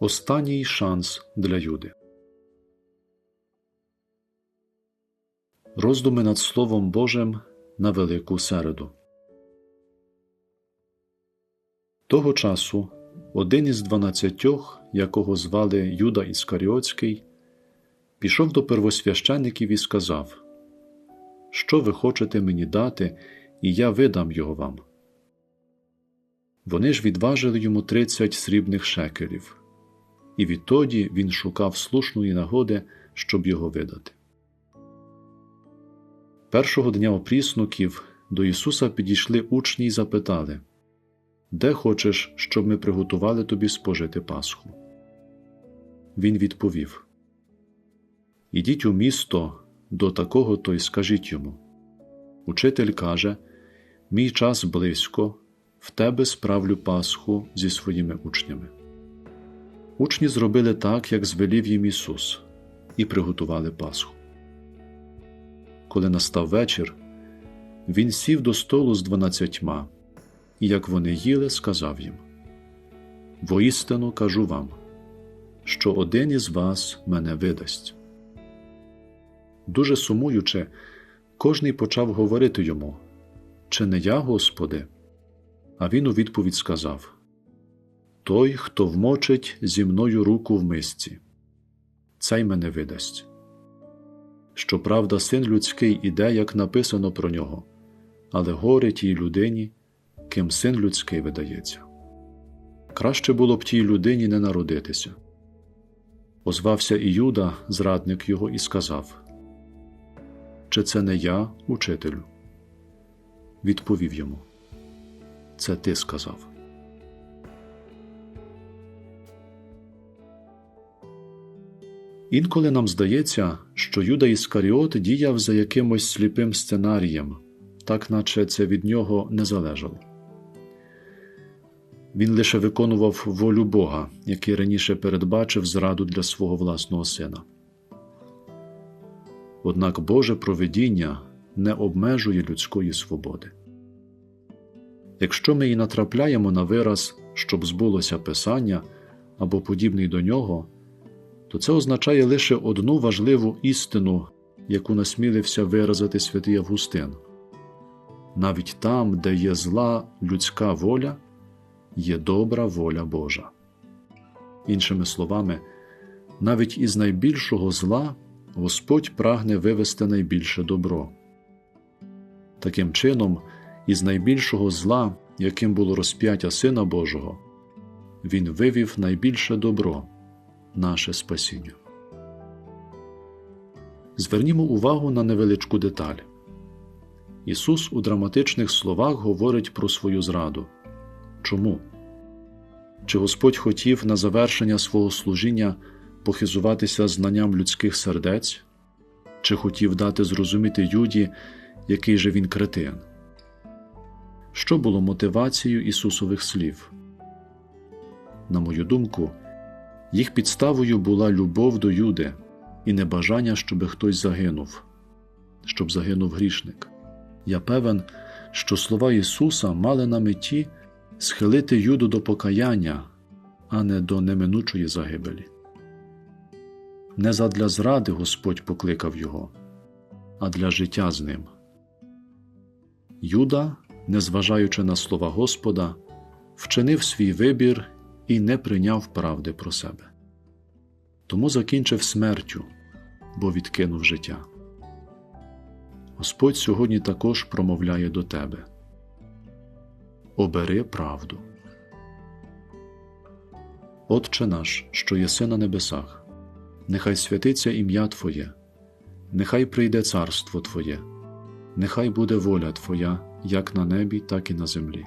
Останній шанс для Юди. Роздуми над Словом Божим на Велику середу. Того часу один із дванадцятьох, якого звали Юда Іскаріотський, пішов до первосвящеників і сказав: Що ви хочете мені дати, і я видам його вам. Вони ж відважили йому тридцять срібних шекелів і відтоді він шукав слушної нагоди, щоб його видати. Першого дня опріснуків до Ісуса підійшли учні й запитали Де хочеш, щоб ми приготували тобі спожити Пасху? Він відповів Ідіть у місто до такого то й скажіть йому. Учитель каже Мій час близько, в тебе справлю Пасху зі своїми учнями. Учні зробили так, як звелів їм Ісус, і приготували Пасху. Коли настав вечір, Він сів до столу з дванадцятьма, і як вони їли, сказав їм: Воістину кажу вам, що один із вас мене видасть. Дуже сумуючи, кожний почав говорити йому: Чи не я, Господи? А він у відповідь сказав той, хто вмочить зі мною руку в мисці, цей мене видасть. Щоправда, син людський іде, як написано про нього, але горе тій людині, ким син людський видається. Краще було б тій людині не народитися. Озвався і Юда, зрадник його, і сказав: Чи це не я, учителю? Відповів йому: Це ти сказав. Інколи нам здається, що Юда Іскаріот діяв за якимось сліпим сценарієм, так наче це від нього не залежало. Він лише виконував волю Бога, який раніше передбачив зраду для свого власного сина. Однак Боже провидіння не обмежує людської свободи. Якщо ми і натрапляємо на вираз, щоб збулося Писання або подібний до нього то це означає лише одну важливу істину, яку насмілився виразити святий Августин. Навіть там, де є зла людська воля, є добра воля Божа. Іншими словами, навіть із найбільшого зла Господь прагне вивести найбільше добро. Таким чином, із найбільшого зла, яким було розп'яття Сина Божого, Він вивів найбільше добро наше спасіння. Звернімо увагу на невеличку деталь. Ісус у драматичних словах говорить про свою зраду. Чому? Чи Господь хотів на завершення свого служіння похизуватися знанням людських сердець, чи хотів дати зрозуміти Юді, який же він кретин? Що було мотивацією Ісусових слів? На мою думку, їх підставою була любов до Юди і небажання, щоби хтось загинув, щоб загинув грішник. Я певен, що слова Ісуса мали на меті схилити Юду до покаяння, а не до неминучої загибелі. Не задля зради Господь покликав його, а для життя з ним. Юда, незважаючи на слова Господа, вчинив свій вибір і не прийняв правди про себе. Тому закінчив смертю, бо відкинув життя. Господь сьогодні також промовляє до тебе Обери правду. Отче наш, що єси на небесах, нехай святиться ім'я Твоє, нехай прийде царство Твоє, нехай буде воля Твоя як на небі, так і на землі.